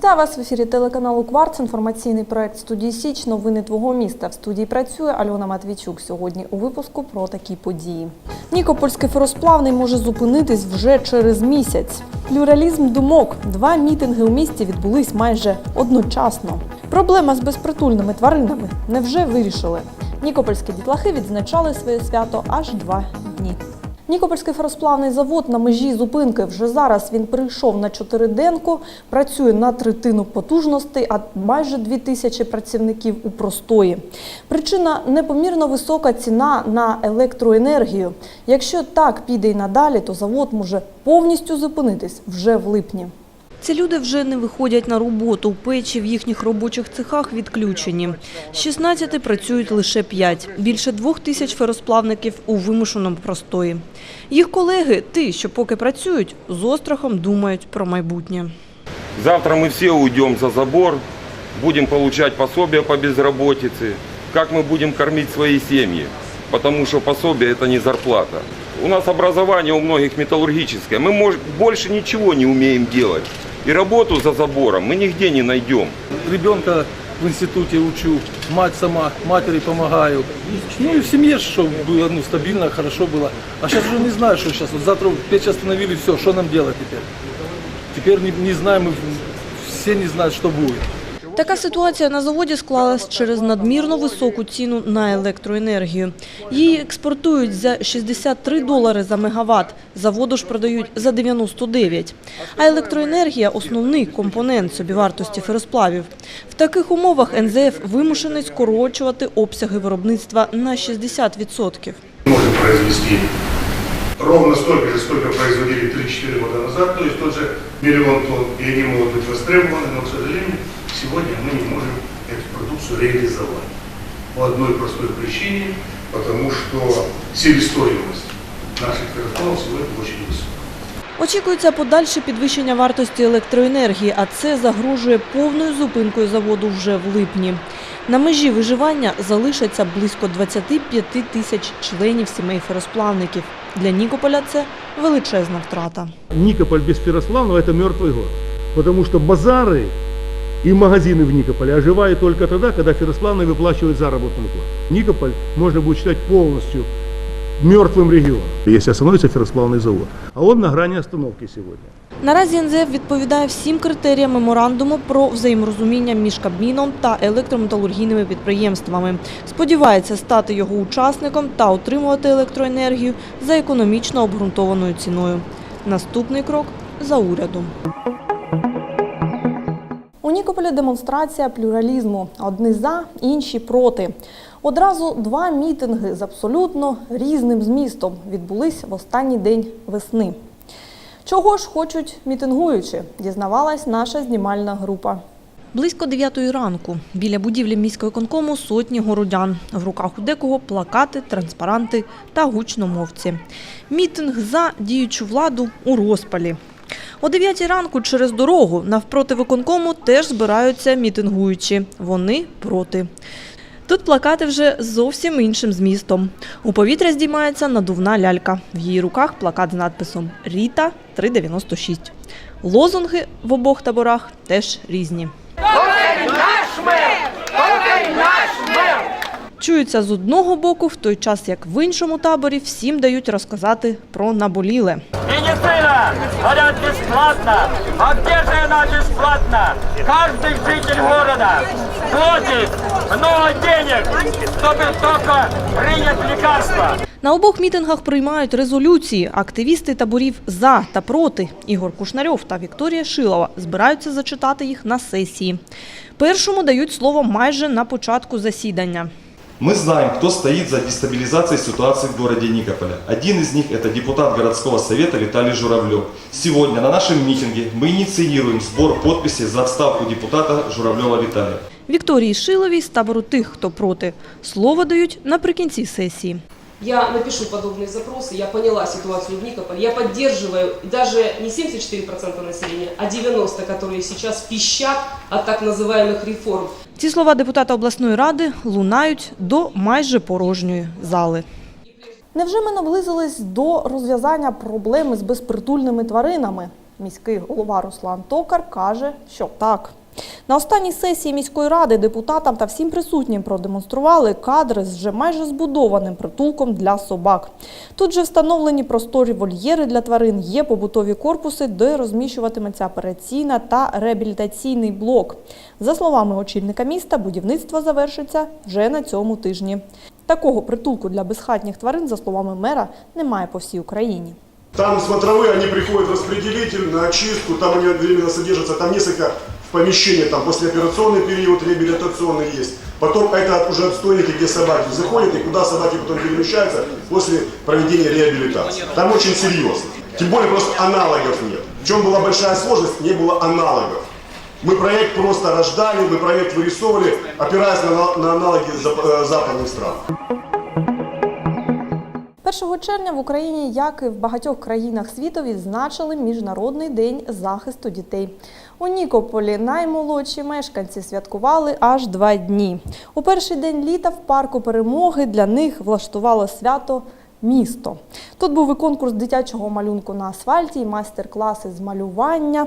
Вітаю вас в ефірі телеканалу Кварц. Інформаційний проект студії Січ. Новини твого міста. В студії працює Альона Матвійчук. Сьогодні у випуску про такі події. Нікопольський феросплавний може зупинитись вже через місяць. Плюралізм думок. Два мітинги у місті відбулись майже одночасно. Проблема з безпритульними тваринами невже вирішили. Нікопольські дітлахи відзначали своє свято аж два дні. Нікопольський феросплавний завод на межі зупинки. Вже зараз він прийшов на чотириденку, працює на третину потужностей, а майже дві тисячі працівників у простої. Причина непомірно висока ціна на електроенергію. Якщо так піде й надалі, то завод може повністю зупинитись вже в липні. Ці люди вже не виходять на роботу. Печі в їхніх робочих цехах відключені. З 16 працюють лише 5. Більше двох тисяч феросплавників у вимушеному простої. Їх колеги, ті, що поки працюють, з острахом думають про майбутнє. Завтра мы все уйдем за забор, будем получать пособия по безработице. Как мы будем кормить свои семьи? Потому что пособие это не зарплата. У нас образование у многих металлургическое. Мы мож- больше ничего не умеем делать. И работу за забором мы нигде не найдем. ребенка в институте учу, мать сама, матери помогаю. Ну и в семье, чтобы было ну, стабильно, хорошо было. А сейчас уже не знаю, что сейчас. Вот завтра печь остановили, все, что нам делать теперь? Теперь не, не знаем, мы все не знают, что будет. Така ситуація на заводі склалась через надмірно високу ціну на електроенергію. Її експортують за 63 долари за мегаватт, заводу ж продають за 99. А електроенергія – основний компонент собівартості феросплавів. В таких умовах НЗФ вимушений скорочувати обсяги виробництва на 60%. можем произвести ровно столько же, сколько производили 3-4 года назад, то есть тот же миллион тонн, и они могут быть востребованы, но, к сожалению, сегодня мы не можем эту продукцию реализовать. По одной простой причине, потому что себестоимость наших феррофонов сегодня очень высокая. Очікується подальше підвищення вартості електроенергії, а це загрожує повною зупинкою заводу вже в липні. На межі виживання залишаться близько 25 тисяч членів сімей феросплавників. Для Нікополя це величезна втрата. Никополь без Феррославного – это мертвый город. Потому что базары и магазины в Никополе оживают только тогда, когда Феррославный выплачивает заработную плату. Никополь можно будет считать полностью мертвым регионом, если остановится Феррославный завод. А он на грани остановки сегодня. Наразі НЗФ відповідає всім критеріям меморандуму про взаєморозуміння між Кабміном та електрометалургійними підприємствами. Сподівається стати його учасником та отримувати електроенергію за економічно обґрунтованою ціною. Наступний крок за урядом. Нікополі демонстрація плюралізму. Одні за, інші проти. Одразу два мітинги з абсолютно різним змістом відбулись в останній день весни. Чого ж хочуть мітингуючі, дізнавалась наша знімальна група. Близько 9 ранку біля будівлі міського конкому сотні городян. В руках у декого плакати, транспаранти та гучномовці. Мітинг за діючу владу у розпалі. О 9 ранку через дорогу навпроти виконкому теж збираються мітингуючі. Вони проти. Тут плакати вже зовсім іншим змістом. У повітря здіймається надувна лялька. В її руках плакат з надписом Ріта 396. Лозунги в обох таборах теж різні. Чуються з одного боку, в той час як в іншому таборі всім дають розказати про наболіле. Медицина! Говорят, бесплатно. А где же бесплатна? Каждый житель города платит много денег, чтобы только принять лекарства. На обох мітингах приймають резолюції. Активісти таборів за та проти Ігор Кушнарьов та Вікторія Шилова збираються зачитати їх на сесії. Першому дають слово майже на початку засідання. Мы знаем, кто стоит за дестабилизацией ситуации в городе Никополя. Один из них – это депутат городского совета Виталий Журавлев. Сегодня на нашем митинге мы инициируем сбор подписей за отставку депутата Журавлева Виталия. Вікторії Шиловій з табору тих, хто проти, слово дають наприкінці сесії. Я напишу подобные запросы, я поняла ситуацию в Никополе, я поддерживаю даже не 74% населения, а 90%, которые сейчас пищат от так называемых реформ. Ці слова депутата обласної ради лунають до майже порожньої зали. Невже ми наблизились до розв'язання проблеми з безпритульними тваринами? Міський голова Руслан Токар каже, що так. На останній сесії міської ради депутатам та всім присутнім продемонстрували кадри з вже майже збудованим притулком для собак. Тут же встановлені просторі вольєри для тварин, є побутові корпуси, де розміщуватиметься операційна та реабілітаційний блок. За словами очільника міста, будівництво завершиться вже на цьому тижні. Такого притулку для безхатніх тварин, за словами мера, немає по всій Україні. Там смотровые, они приходят в распределитель на очистку, там они временно содержатся, там несколько помещений, там послеоперационный период, реабилитационный есть. Потом это уже отстойники, где собаки заходят и куда собаки потом перемещаются после проведения реабилитации. Там очень серьезно. Тем более просто аналогов нет. В чем была большая сложность, не было аналогов. Мы проект просто рождали, мы проект вырисовывали, опираясь на, на аналоги э, западных стран. 1 червня в Україні, як і в багатьох країнах світу, відзначили Міжнародний день захисту дітей. У Нікополі наймолодші мешканці святкували аж два дні. У перший день літа в парку перемоги для них влаштувало свято місто. Тут був і конкурс дитячого малюнку на асфальті, і майстер-класи з малювання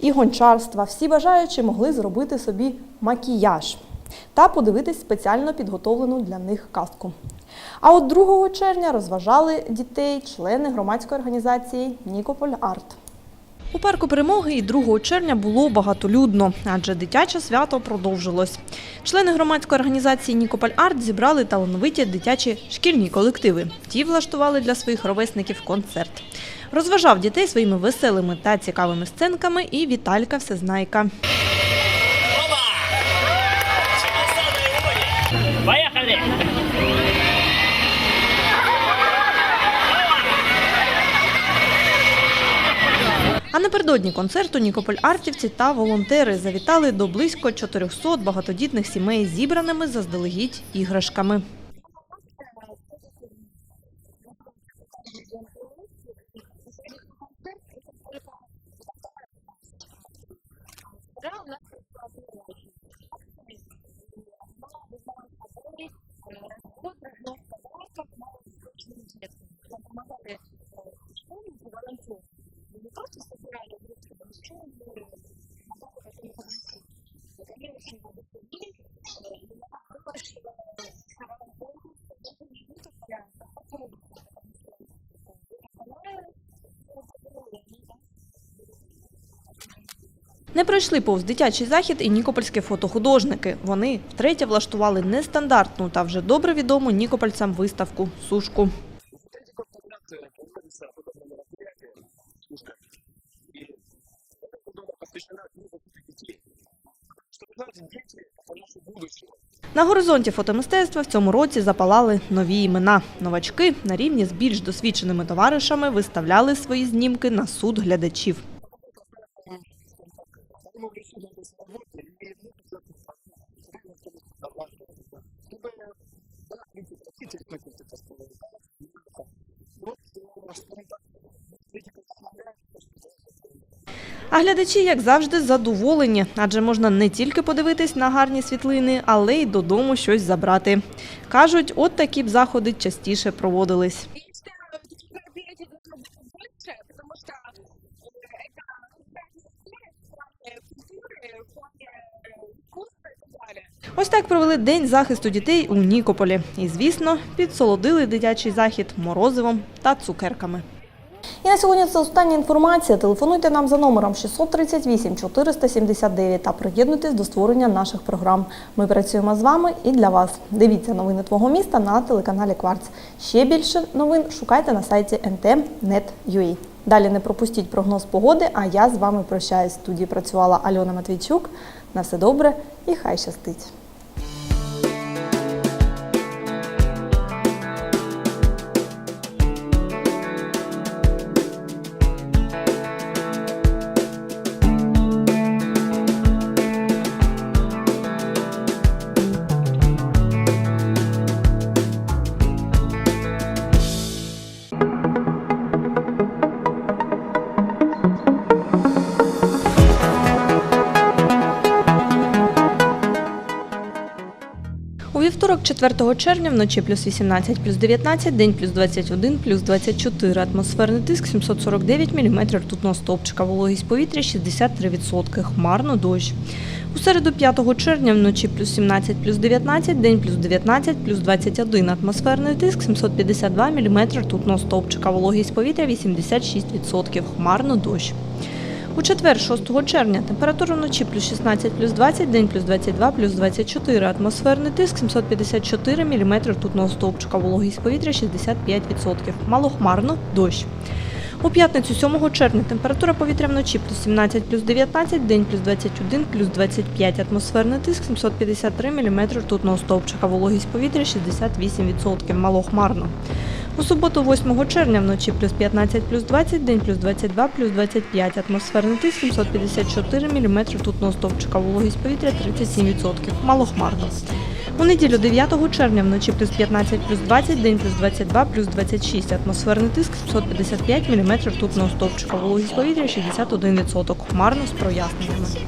і гончарства. Всі бажаючі могли зробити собі макіяж та подивитись спеціально підготовлену для них казку. А от 2 червня розважали дітей члени громадської організації Нікополь Арт. У парку перемоги і 2 червня було багатолюдно, адже дитяче свято продовжилось. Члени громадської організації Нікополь Арт зібрали талановиті дитячі шкільні колективи. Ті влаштували для своїх ровесників концерт. Розважав дітей своїми веселими та цікавими сценками і Віталька Всезнайка. А напередодні концерту Нікополь Артівці та волонтери завітали до близько 400 багатодітних сімей зібраними заздалегідь іграшками. Не пройшли повз дитячий захід і нікопольські фотохудожники. Вони втретє влаштували нестандартну та вже добре відому нікопольцям виставку сушку. На горизонті фотомистецтва в цьому році запалали нові імена. Новачки на рівні з більш досвідченими товаришами виставляли свої знімки на суд глядачів. А глядачі, як завжди, задоволені, адже можна не тільки подивитись на гарні світлини, але й додому щось забрати. Кажуть, от такі б заходи частіше проводились. Ось так провели день захисту дітей у Нікополі. І, звісно, підсолодили дитячий захід морозивом та цукерками. І на сьогодні це остання інформація. Телефонуйте нам за номером 638 479 та приєднуйтесь до створення наших програм. Ми працюємо з вами і для вас. Дивіться новини твого міста на телеканалі Кварц. Ще більше новин шукайте на сайті ntm.net.ua. Далі не пропустіть прогноз погоди, а я з вами прощаюсь. В студії працювала Альона Матвійчук. На все добре і хай щастить. Вівторок, 4 червня, вночі плюс 18, плюс 19, день плюс 21, плюс 24. Атмосферний тиск 749 мм ртутного стовпчика. Вологість повітря 63%. Хмарно дощ. У середу 5 червня вночі плюс 17, плюс 19, день плюс 19, плюс 21. Атмосферний тиск 752 мм ртутного стовпчика. Вологість повітря 86%. Хмарно дощ. У четвер, 6 червня, температура вночі плюс 16, плюс 20, день плюс 22, плюс 24. Атмосферний тиск 754 мм ртутного стовпчика. Вологість повітря 65%. Малохмарно дощ. У п'ятницю 7 червня температура повітря вночі плюс 17, плюс 19, день плюс 21, плюс 25. Атмосферний тиск 753 мм ртутного стовпчика. Вологість повітря 68%. Малохмарно. У суботу 8 червня вночі плюс 15, плюс 20, день плюс 22, плюс 25. Атмосферний тиск 754 мм ртутного стовпчика. Вологість повітря 37%. Малохмарно. У неділю 9 червня вночі плюс 15, плюс 20, день плюс 22, плюс 26. Атмосферний тиск 755 мм ртутного стовпчика. Вологість повітря 61%. Хмарно з проясненнями.